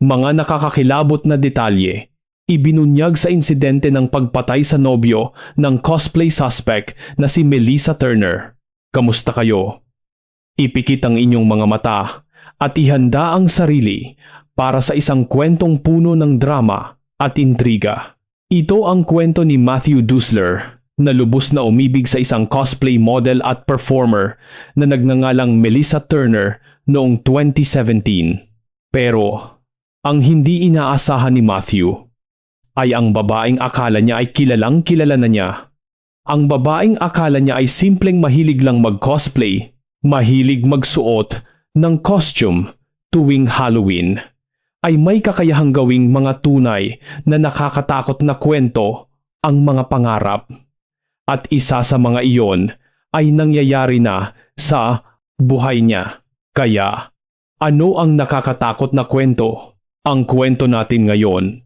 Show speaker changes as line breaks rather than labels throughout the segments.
Mga nakakakilabot na detalye, ibinunyag sa insidente ng pagpatay sa nobyo ng cosplay suspect na si Melissa Turner. Kamusta kayo? Ipikit ang inyong mga mata at ihanda ang sarili para sa isang kwentong puno ng drama at intriga. Ito ang kwento ni Matthew Dusler na lubos na umibig sa isang cosplay model at performer na nagngangalang Melissa Turner noong 2017. Pero ang hindi inaasahan ni Matthew ay ang babaeng akala niya ay kilalang kilala na niya. Ang babaeng akala niya ay simpleng mahilig lang mag-cosplay, mahilig magsuot ng costume tuwing Halloween, ay may kakayahang gawing mga tunay na nakakatakot na kwento ang mga pangarap. At isa sa mga iyon ay nangyayari na sa buhay niya. Kaya, ano ang nakakatakot na kwento? Ang kwento natin ngayon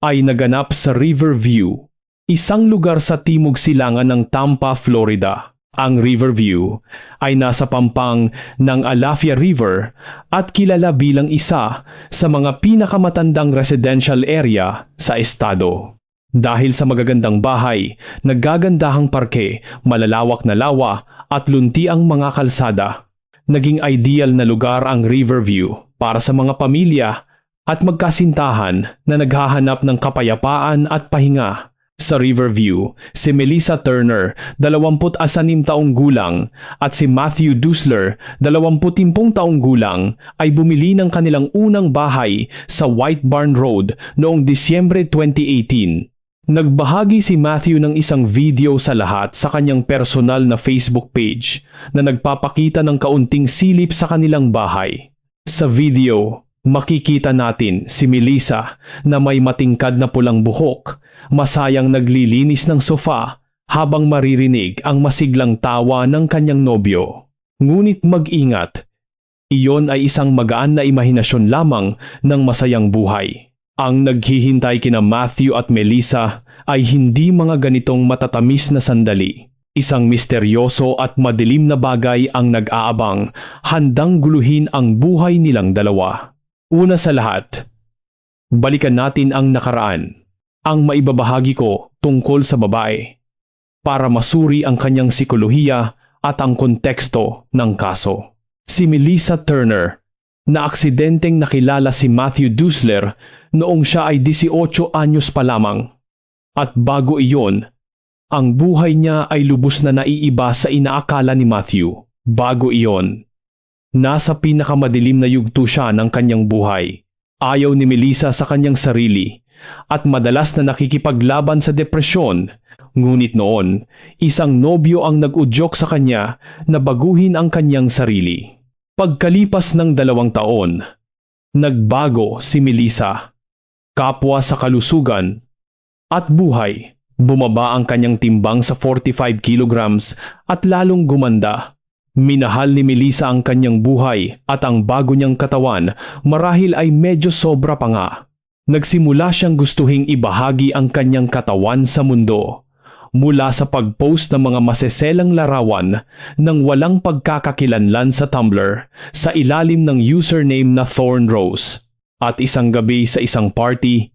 ay naganap sa Riverview, isang lugar sa timog silangan ng Tampa, Florida. Ang Riverview ay nasa pampang ng Alafia River at kilala bilang isa sa mga pinakamatandang residential area sa estado. Dahil sa magagandang bahay, nagagandahang parke, malalawak na lawa at lunti ang mga kalsada, naging ideal na lugar ang Riverview para sa mga pamilya at magkasintahan na naghahanap ng kapayapaan at pahinga. Sa Riverview, si Melissa Turner, 26 taong gulang, at si Matthew Dusler, 20 taong gulang, ay bumili ng kanilang unang bahay sa White Barn Road noong Disyembre 2018. Nagbahagi si Matthew ng isang video sa lahat sa kanyang personal na Facebook page na nagpapakita ng kaunting silip sa kanilang bahay. Sa video, makikita natin si Melissa na may matingkad na pulang buhok, masayang naglilinis ng sofa habang maririnig ang masiglang tawa ng kanyang nobyo. Ngunit mag-ingat, iyon ay isang magaan na imahinasyon lamang ng masayang buhay. Ang naghihintay kina Matthew at Melissa ay hindi mga ganitong matatamis na sandali. Isang misteryoso at madilim na bagay ang nag-aabang, handang guluhin ang buhay nilang dalawa. Una sa lahat, balikan natin ang nakaraan. Ang maibabahagi ko tungkol sa babae para masuri ang kanyang sikolohiya at ang konteksto ng kaso. Si Melissa Turner na aksidenteng nakilala si Matthew Dusler noong siya ay 18 anyos pa lamang. At bago iyon, ang buhay niya ay lubos na naiiba sa inaakala ni Matthew. Bago iyon, nasa pinakamadilim na yugto siya ng kanyang buhay. Ayaw ni Melissa sa kanyang sarili at madalas na nakikipaglaban sa depresyon. Ngunit noon, isang nobyo ang nag-udyok sa kanya na baguhin ang kanyang sarili. Pagkalipas ng dalawang taon, nagbago si Melissa. Kapwa sa kalusugan at buhay, bumaba ang kanyang timbang sa 45 kilograms at lalong gumanda. Minahal ni Melissa ang kanyang buhay at ang bago niyang katawan marahil ay medyo sobra pa nga. Nagsimula siyang gustuhing ibahagi ang kanyang katawan sa mundo mula sa pag-post ng mga maseselang larawan ng walang pagkakakilanlan sa Tumblr sa ilalim ng username na Thorn Rose. At isang gabi sa isang party,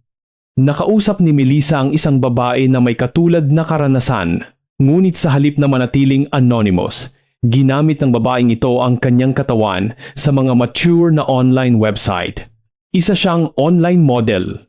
nakausap ni Melissa ang isang babae na may katulad na karanasan. Ngunit sa halip na manatiling anonymous, ginamit ng babaeng ito ang kanyang katawan sa mga mature na online website. Isa siyang online model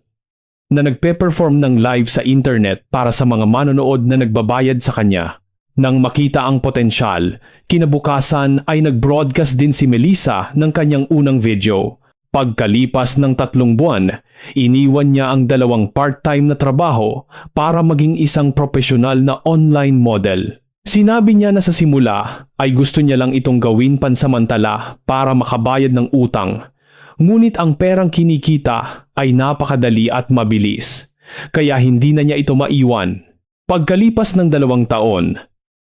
na nagpe-perform ng live sa internet para sa mga manonood na nagbabayad sa kanya. Nang makita ang potensyal, kinabukasan ay nag-broadcast din si Melissa ng kanyang unang video. Pagkalipas ng tatlong buwan, iniwan niya ang dalawang part-time na trabaho para maging isang profesional na online model. Sinabi niya na sa simula ay gusto niya lang itong gawin pansamantala para makabayad ng utang Ngunit ang perang kinikita ay napakadali at mabilis, kaya hindi na niya ito maiwan. Pagkalipas ng dalawang taon,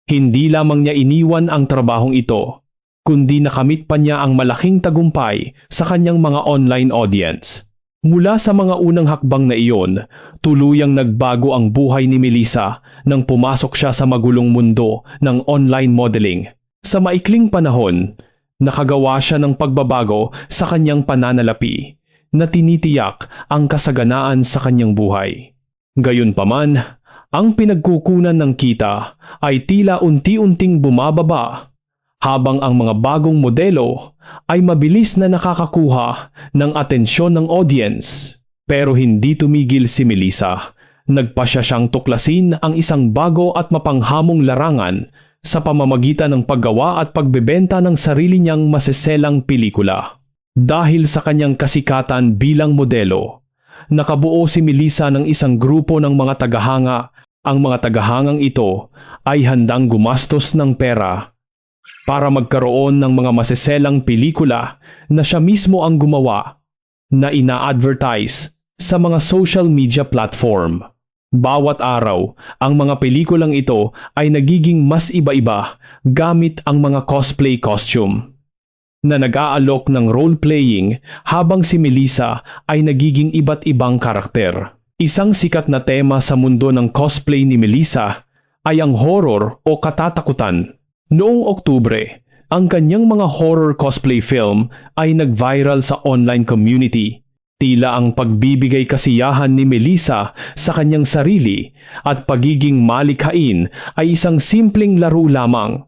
hindi lamang niya iniwan ang trabahong ito, kundi nakamit pa niya ang malaking tagumpay sa kanyang mga online audience. Mula sa mga unang hakbang na iyon, tuluyang nagbago ang buhay ni Melissa nang pumasok siya sa magulong mundo ng online modeling. Sa maikling panahon, Nakagawa siya ng pagbabago sa kanyang pananalapi. na tinitiyak ang kasaganaan sa kanyang buhay. Gayunpaman, ang pinagkukunan ng kita ay tila unti-unting bumababa habang ang mga bagong modelo ay mabilis na nakakakuha ng atensyon ng audience. Pero hindi tumigil si Melissa. Nagpa siya siyang tuklasin ang isang bago at mapanghamong larangan sa pamamagitan ng paggawa at pagbebenta ng sarili niyang maseselang pelikula. Dahil sa kanyang kasikatan bilang modelo, nakabuo si Melissa ng isang grupo ng mga tagahanga. Ang mga tagahangang ito ay handang gumastos ng pera para magkaroon ng mga maseselang pelikula na siya mismo ang gumawa na ina-advertise sa mga social media platform. Bawat araw, ang mga pelikulang ito ay nagiging mas iba-iba gamit ang mga cosplay costume na nag-aalok ng role-playing habang si Melissa ay nagiging iba't ibang karakter. Isang sikat na tema sa mundo ng cosplay ni Melissa ay ang horror o katatakutan. Noong Oktubre, ang kanyang mga horror cosplay film ay nag-viral sa online community. Tila ang pagbibigay kasiyahan ni Melissa sa kanyang sarili at pagiging malikhain ay isang simpleng laro lamang.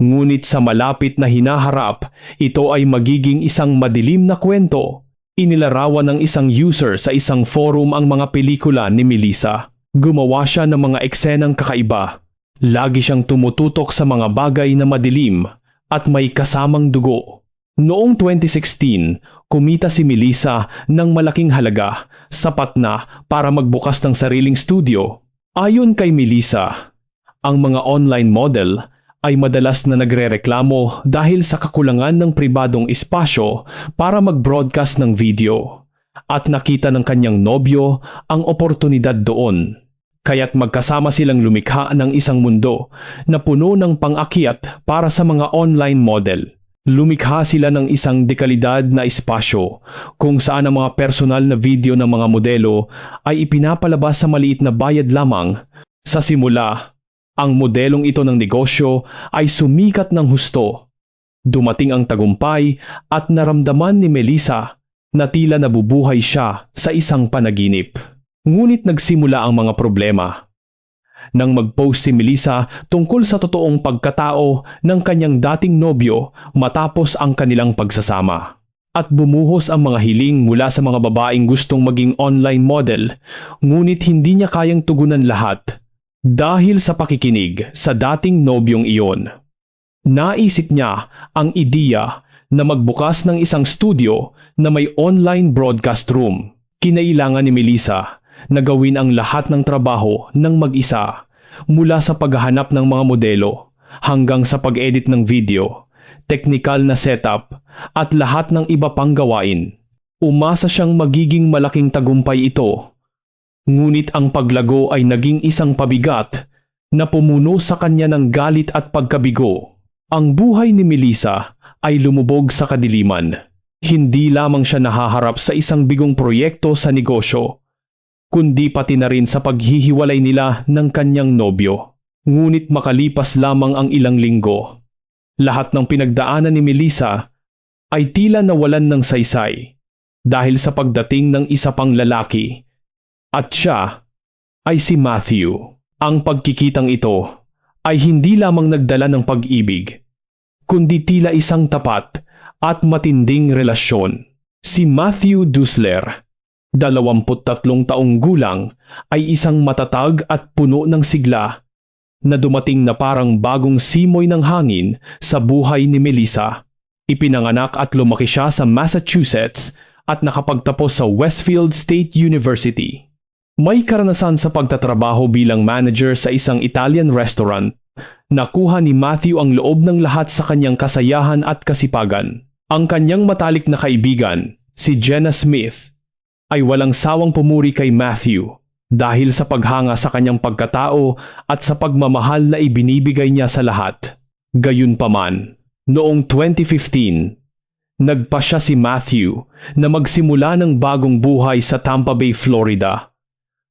Ngunit sa malapit na hinaharap, ito ay magiging isang madilim na kwento. Inilarawan ng isang user sa isang forum ang mga pelikula ni Melissa. Gumawa siya ng mga eksenang kakaiba. Lagi siyang tumututok sa mga bagay na madilim at may kasamang dugo. Noong 2016, kumita si Melissa ng malaking halaga, sapat na para magbukas ng sariling studio. Ayon kay Melissa, ang mga online model ay madalas na nagrereklamo dahil sa kakulangan ng pribadong espasyo para mag-broadcast ng video. At nakita ng kanyang nobyo ang oportunidad doon. Kaya't magkasama silang lumikha ng isang mundo na puno ng pang-akyat para sa mga online model. Lumikha sila ng isang dekalidad na espasyo kung saan ang mga personal na video ng mga modelo ay ipinapalabas sa maliit na bayad lamang. Sa simula, ang modelong ito ng negosyo ay sumikat ng husto. Dumating ang tagumpay at naramdaman ni Melissa na tila nabubuhay siya sa isang panaginip. Ngunit nagsimula ang mga problema. Nang mag-post si Melissa tungkol sa totoong pagkatao ng kanyang dating nobyo matapos ang kanilang pagsasama. At bumuhos ang mga hiling mula sa mga babaeng gustong maging online model, ngunit hindi niya kayang tugunan lahat dahil sa pakikinig sa dating nobyong iyon, naisip niya ang ideya na magbukas ng isang studio na may online broadcast room. Kinailangan ni Melissa na gawin ang lahat ng trabaho ng mag-isa mula sa paghahanap ng mga modelo hanggang sa pag-edit ng video, technical na setup at lahat ng iba pang gawain. Umasa siyang magiging malaking tagumpay ito Ngunit ang paglago ay naging isang pabigat na pumuno sa kanya ng galit at pagkabigo. Ang buhay ni Melissa ay lumubog sa kadiliman. Hindi lamang siya nahaharap sa isang bigong proyekto sa negosyo, kundi pati na rin sa paghihiwalay nila ng kanyang nobyo. Ngunit makalipas lamang ang ilang linggo, lahat ng pinagdaanan ni Melissa ay tila nawalan ng saysay dahil sa pagdating ng isa pang lalaki at siya ay si Matthew. Ang pagkikitang ito ay hindi lamang nagdala ng pag-ibig, kundi tila isang tapat at matinding relasyon. Si Matthew Dusler, 23 taong gulang, ay isang matatag at puno ng sigla na dumating na parang bagong simoy ng hangin sa buhay ni Melissa. Ipinanganak at lumaki siya sa Massachusetts at nakapagtapos sa Westfield State University. May karanasan sa pagtatrabaho bilang manager sa isang Italian restaurant. Nakuha ni Matthew ang loob ng lahat sa kanyang kasayahan at kasipagan. Ang kanyang matalik na kaibigan, si Jenna Smith, ay walang sawang pumuri kay Matthew dahil sa paghanga sa kanyang pagkatao at sa pagmamahal na ibinibigay niya sa lahat. Gayunpaman, noong 2015, nagpa siya si Matthew na magsimula ng bagong buhay sa Tampa Bay, Florida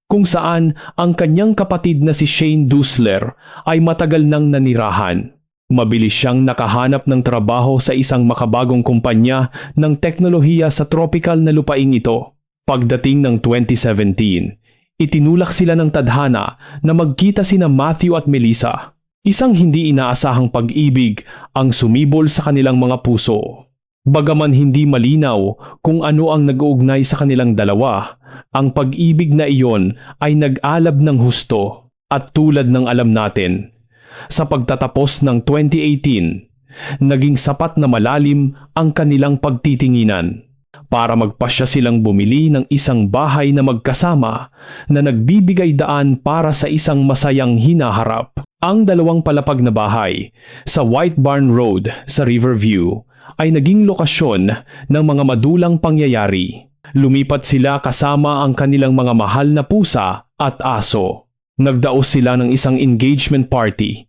kung saan ang kanyang kapatid na si Shane Dusler ay matagal nang nanirahan. Mabilis siyang nakahanap ng trabaho sa isang makabagong kumpanya ng teknolohiya sa tropical na lupaing ito. Pagdating ng 2017, itinulak sila ng tadhana na magkita sina Matthew at Melissa. Isang hindi inaasahang pag-ibig ang sumibol sa kanilang mga puso. Bagaman hindi malinaw kung ano ang nag-uugnay sa kanilang dalawa, ang pag-ibig na iyon ay nag-alab ng husto at tulad ng alam natin, sa pagtatapos ng 2018, naging sapat na malalim ang kanilang pagtitinginan para magpasya silang bumili ng isang bahay na magkasama na nagbibigay daan para sa isang masayang hinaharap. Ang dalawang palapag na bahay sa White Barn Road sa Riverview ay naging lokasyon ng mga madulang pangyayari. Lumipat sila kasama ang kanilang mga mahal na pusa at aso. Nagdaos sila ng isang engagement party.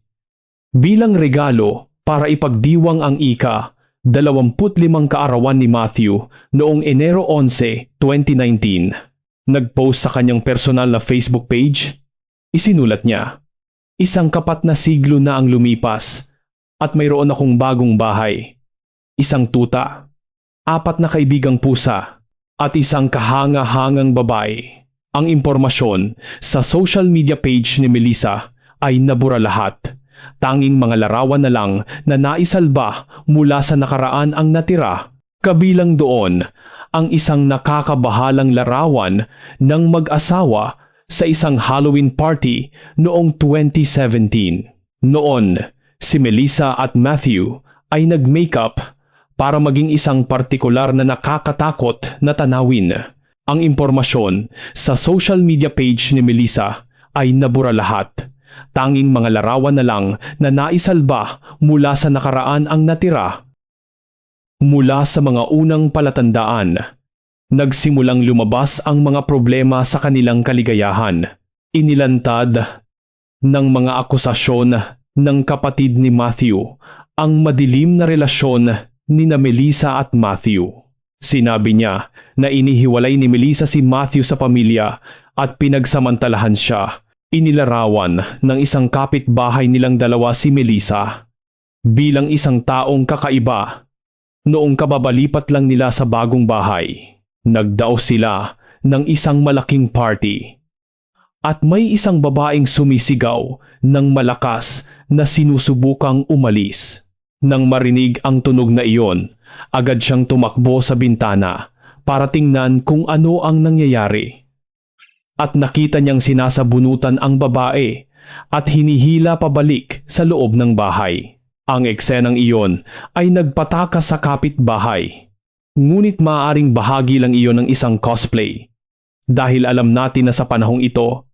Bilang regalo para ipagdiwang ang ika, 25 kaarawan ni Matthew noong Enero 11, 2019. Nag-post sa kanyang personal na Facebook page. Isinulat niya, Isang kapat na siglo na ang lumipas at mayroon akong bagong bahay. Isang tuta, apat na kaibigang pusa at isang kahanga-hangang babae. Ang impormasyon sa social media page ni Melissa ay nabura lahat. Tanging mga larawan na lang na naisalba mula sa nakaraan ang natira. Kabilang doon ang isang nakakabahalang larawan ng mag-asawa sa isang Halloween party noong 2017. Noon, si Melissa at Matthew ay nag-makeup para maging isang partikular na nakakatakot na tanawin. Ang impormasyon sa social media page ni Melissa ay nabura lahat. Tanging mga larawan na lang na naisalba mula sa nakaraan ang natira. Mula sa mga unang palatandaan, nagsimulang lumabas ang mga problema sa kanilang kaligayahan. Inilantad ng mga akusasyon ng kapatid ni Matthew ang madilim na relasyon ni na Melissa at Matthew. Sinabi niya na inihiwalay ni Melissa si Matthew sa pamilya at pinagsamantalahan siya. Inilarawan ng isang kapitbahay nilang dalawa si Melissa bilang isang taong kakaiba noong kababalipat lang nila sa bagong bahay. Nagdao sila ng isang malaking party. At may isang babaeng sumisigaw ng malakas na sinusubukang umalis. Nang marinig ang tunog na iyon, agad siyang tumakbo sa bintana para tingnan kung ano ang nangyayari. At nakita niyang sinasabunutan ang babae at hinihila pabalik sa loob ng bahay. Ang eksenang iyon ay nagpataka sa kapitbahay. Ngunit maaaring bahagi lang iyon ng isang cosplay. Dahil alam natin na sa panahong ito,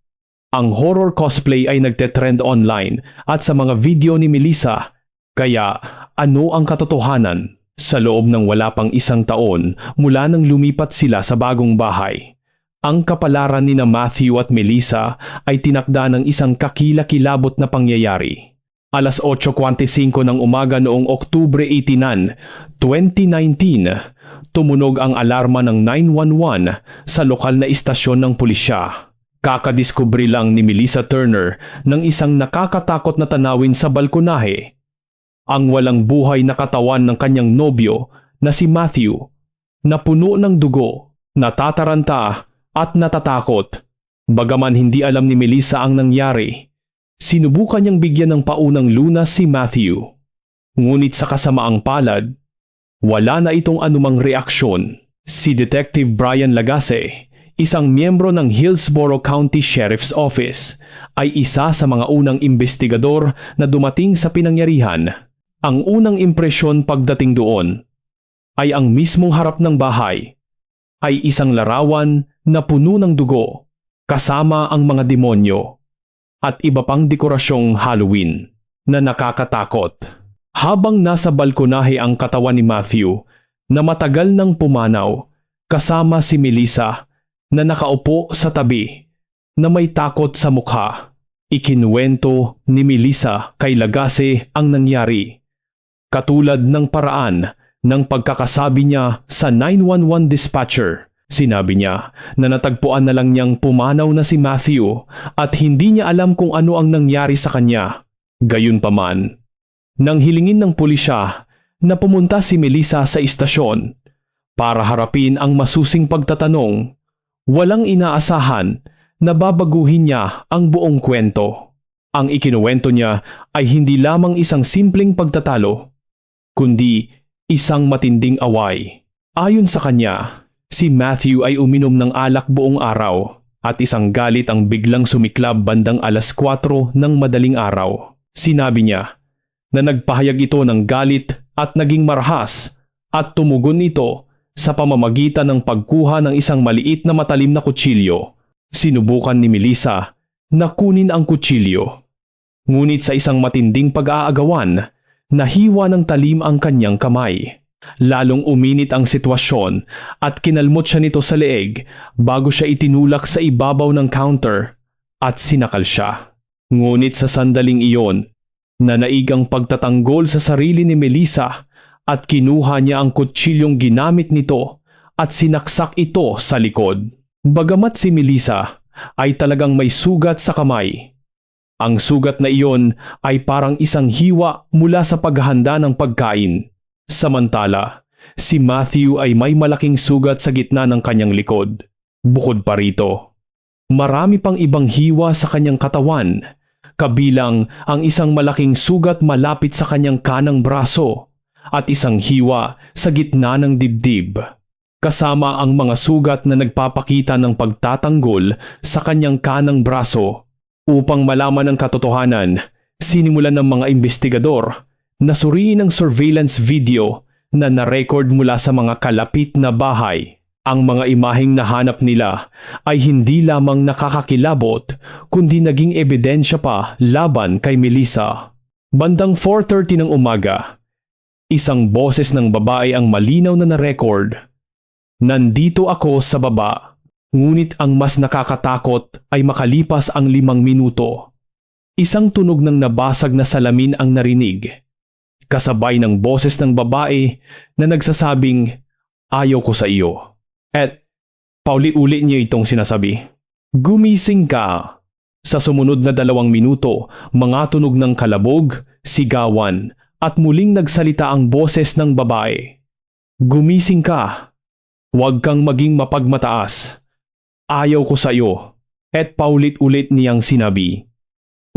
ang horror cosplay ay nagtetrend online at sa mga video ni Melissa. Kaya ano ang katotohanan? Sa loob ng wala pang isang taon mula nang lumipat sila sa bagong bahay, ang kapalaran ni na Matthew at Melissa ay tinakda ng isang kakilakilabot na pangyayari. Alas 8.45 ng umaga noong Oktubre 18, 2019, tumunog ang alarma ng 911 sa lokal na istasyon ng pulisya. Kakadiskubre lang ni Melissa Turner ng isang nakakatakot na tanawin sa balkonahe. Ang walang buhay na katawan ng kanyang nobyo na si Matthew na puno ng dugo, natataranta at natatakot. Bagaman hindi alam ni Melissa ang nangyari, sinubukan niyang bigyan ng paunang lunas si Matthew. Ngunit sa kasamaang palad, wala na itong anumang reaksyon. Si Detective Brian Lagase, isang miyembro ng Hillsborough County Sheriff's Office, ay isa sa mga unang investigador na dumating sa pinangyarihan. Ang unang impresyon pagdating doon ay ang mismong harap ng bahay ay isang larawan na puno ng dugo kasama ang mga demonyo at iba pang dekorasyong Halloween na nakakatakot. Habang nasa balkonahe ang katawan ni Matthew na matagal nang pumanaw kasama si Melissa na nakaupo sa tabi na may takot sa mukha. Ikinuwento ni Melissa kay Lagase ang nangyari. Katulad ng paraan ng pagkakasabi niya sa 911 dispatcher. Sinabi niya na natagpuan na lang niyang pumanaw na si Matthew at hindi niya alam kung ano ang nangyari sa kanya. Gayunpaman, Nang hilingin ng pulisya na pumunta si Melissa sa istasyon para harapin ang masusing pagtatanong, walang inaasahan na babaguhin niya ang buong kwento. Ang ikinuwento niya ay hindi lamang isang simpleng pagtatalo, kundi isang matinding away. Ayon sa kanya, si Matthew ay uminom ng alak buong araw at isang galit ang biglang sumiklab bandang alas 4 ng madaling araw. Sinabi niya na nagpahayag ito ng galit at naging marhas at tumugon ito sa pamamagitan ng pagkuha ng isang maliit na matalim na kutsilyo. Sinubukan ni Melissa na kunin ang kutsilyo. Ngunit sa isang matinding pag-aagawan, nahiwa ng talim ang kanyang kamay. Lalong uminit ang sitwasyon at kinalmot siya nito sa leeg bago siya itinulak sa ibabaw ng counter at sinakal siya. Ngunit sa sandaling iyon, nanaig ang pagtatanggol sa sarili ni Melissa at kinuha niya ang kutsilyong ginamit nito at sinaksak ito sa likod. Bagamat si Melissa ay talagang may sugat sa kamay, ang sugat na iyon ay parang isang hiwa mula sa paghahanda ng pagkain. Samantala, si Matthew ay may malaking sugat sa gitna ng kanyang likod. Bukod pa rito, marami pang ibang hiwa sa kanyang katawan, kabilang ang isang malaking sugat malapit sa kanyang kanang braso at isang hiwa sa gitna ng dibdib. Kasama ang mga sugat na nagpapakita ng pagtatanggol sa kanyang kanang braso Upang malaman ang katotohanan, sinimulan ng mga investigador na suriin ang surveillance video na na-record mula sa mga kalapit na bahay. Ang mga imaheng nahanap nila ay hindi lamang nakakakilabot kundi naging ebidensya pa laban kay Melissa. Bandang 4.30 ng umaga, isang boses ng babae ang malinaw na na-record. Nandito ako sa baba. Ngunit ang mas nakakatakot ay makalipas ang limang minuto. Isang tunog ng nabasag na salamin ang narinig. Kasabay ng boses ng babae na nagsasabing, ayaw ko sa iyo. At pauli-uli niya itong sinasabi, gumising ka. Sa sumunod na dalawang minuto, mga tunog ng kalabog, sigawan, at muling nagsalita ang boses ng babae. Gumising ka. Huwag kang maging mapagmataas Ayaw ko sa iyo. At paulit-ulit niyang sinabi,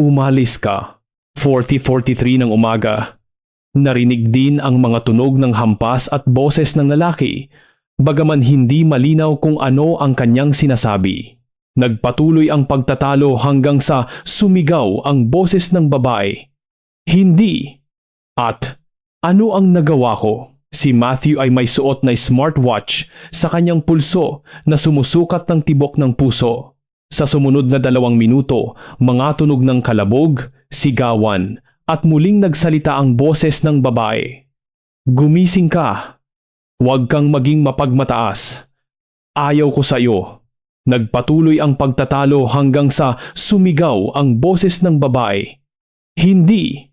Umalis ka. 40.43 ng umaga. Narinig din ang mga tunog ng hampas at boses ng lalaki, bagaman hindi malinaw kung ano ang kanyang sinasabi. Nagpatuloy ang pagtatalo hanggang sa sumigaw ang boses ng babae. Hindi. At ano ang nagawa ko? Si Matthew ay may suot na smartwatch sa kanyang pulso na sumusukat ng tibok ng puso. Sa sumunod na dalawang minuto, mga tunog ng kalabog, sigawan, at muling nagsalita ang boses ng babae. Gumising ka. Huwag kang maging mapagmataas. Ayaw ko sa iyo. Nagpatuloy ang pagtatalo hanggang sa sumigaw ang boses ng babae. Hindi.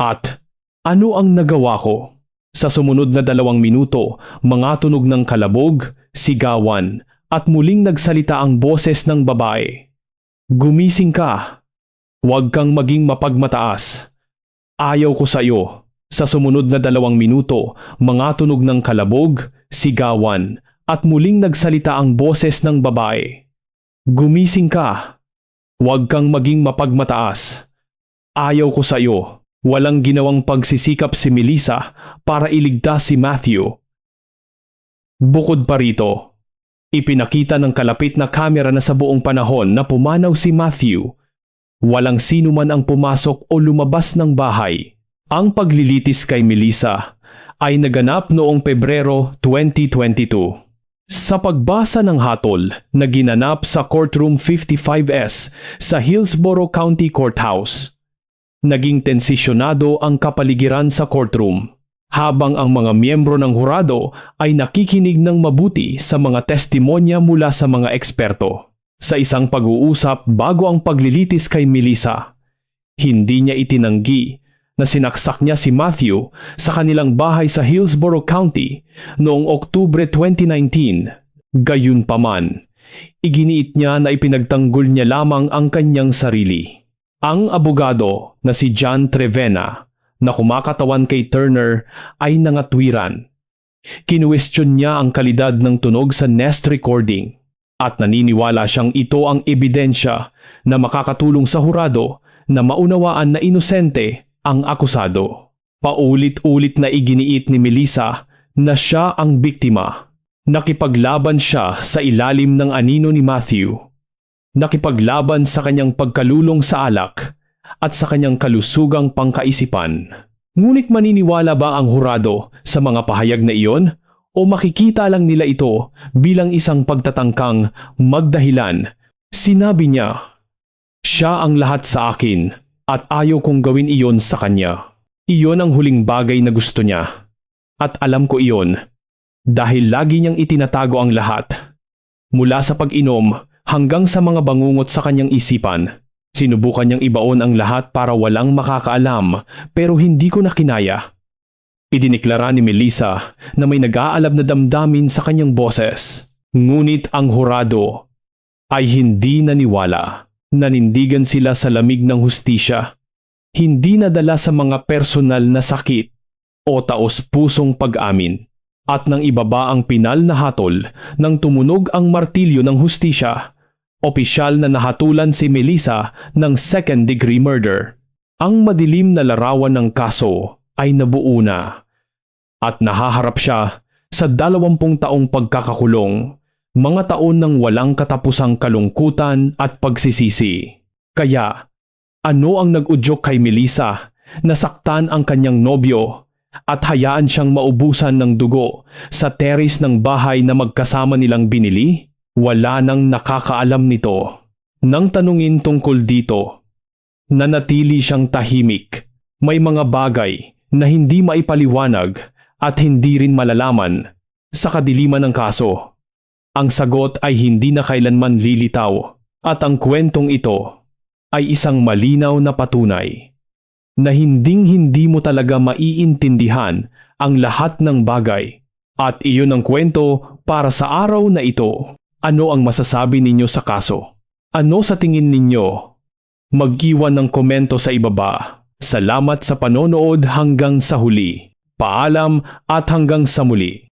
At ano ang nagawa ko? Sa sumunod na dalawang minuto, mga tunog ng kalabog, sigawan, at muling nagsalita ang boses ng babae. Gumising ka. Huwag kang maging mapagmataas. Ayaw ko sa iyo. Sa sumunod na dalawang minuto, mga tunog ng kalabog, sigawan, at muling nagsalita ang boses ng babae. Gumising ka. Huwag kang maging mapagmataas. Ayaw ko sa iyo. Walang ginawang pagsisikap si Melissa para iligtas si Matthew. Bukod pa rito, ipinakita ng kalapit na kamera na sa buong panahon na pumanaw si Matthew. Walang sino man ang pumasok o lumabas ng bahay. Ang paglilitis kay Melissa ay naganap noong Pebrero 2022. Sa pagbasa ng hatol na ginanap sa Courtroom 55S sa Hillsborough County Courthouse, Naging tensisyonado ang kapaligiran sa courtroom habang ang mga miyembro ng hurado ay nakikinig ng mabuti sa mga testimonya mula sa mga eksperto. Sa isang pag-uusap bago ang paglilitis kay Melissa, hindi niya itinanggi na sinaksak niya si Matthew sa kanilang bahay sa Hillsborough County noong Oktubre 2019. Gayunpaman, iginiit niya na ipinagtanggol niya lamang ang kanyang sarili. Ang abogado na si John Trevena na kumakatawan kay Turner ay nangatwiran. Kinuwestiyon niya ang kalidad ng tunog sa Nest recording at naniniwala siyang ito ang ebidensya na makakatulong sa hurado na maunawaan na inosente ang akusado. Paulit-ulit na iginiit ni Melissa na siya ang biktima. Nakipaglaban siya sa ilalim ng anino ni Matthew. Nakipaglaban sa kanyang pagkalulong sa alak at sa kanyang kalusugang pangkaisipan. Ngunit maniniwala ba ang hurado sa mga pahayag na iyon o makikita lang nila ito bilang isang pagtatangkang magdahilan? Sinabi niya, Siya ang lahat sa akin at ayaw kong gawin iyon sa kanya. Iyon ang huling bagay na gusto niya. At alam ko iyon dahil lagi niyang itinatago ang lahat. Mula sa pag-inom hanggang sa mga bangungot sa kanyang isipan. Sinubukan niyang ibaon ang lahat para walang makakaalam pero hindi ko na kinaya. Idiniklara ni Melissa na may nag-aalab na damdamin sa kanyang boses. Ngunit ang hurado ay hindi naniwala. Nanindigan sila sa lamig ng hustisya. Hindi nadala sa mga personal na sakit o taos-pusong pag-amin. At nang ibaba ang pinal na hatol nang tumunog ang martilyo ng hustisya, opisyal na nahatulan si Melissa ng second-degree murder. Ang madilim na larawan ng kaso ay nabuo na at nahaharap siya sa dalawampung taong pagkakakulong, mga taon ng walang katapusang kalungkutan at pagsisisi. Kaya, ano ang nag-udyok kay Melissa na saktan ang kanyang nobyo at hayaan siyang maubusan ng dugo sa teres ng bahay na magkasama nilang binili? Wala nang nakakaalam nito. Nang tanungin tungkol dito, nanatili siyang tahimik. May mga bagay na hindi maipaliwanag at hindi rin malalaman sa kadiliman ng kaso. Ang sagot ay hindi na kailanman lilitaw at ang kwentong ito ay isang malinaw na patunay na hinding-hindi mo talaga maiintindihan ang lahat ng bagay. At iyon ang kwento para sa araw na ito. Ano ang masasabi ninyo sa kaso? Ano sa tingin ninyo? Mag-iwan ng komento sa ibaba. Salamat sa panonood hanggang sa huli. Paalam at hanggang sa muli.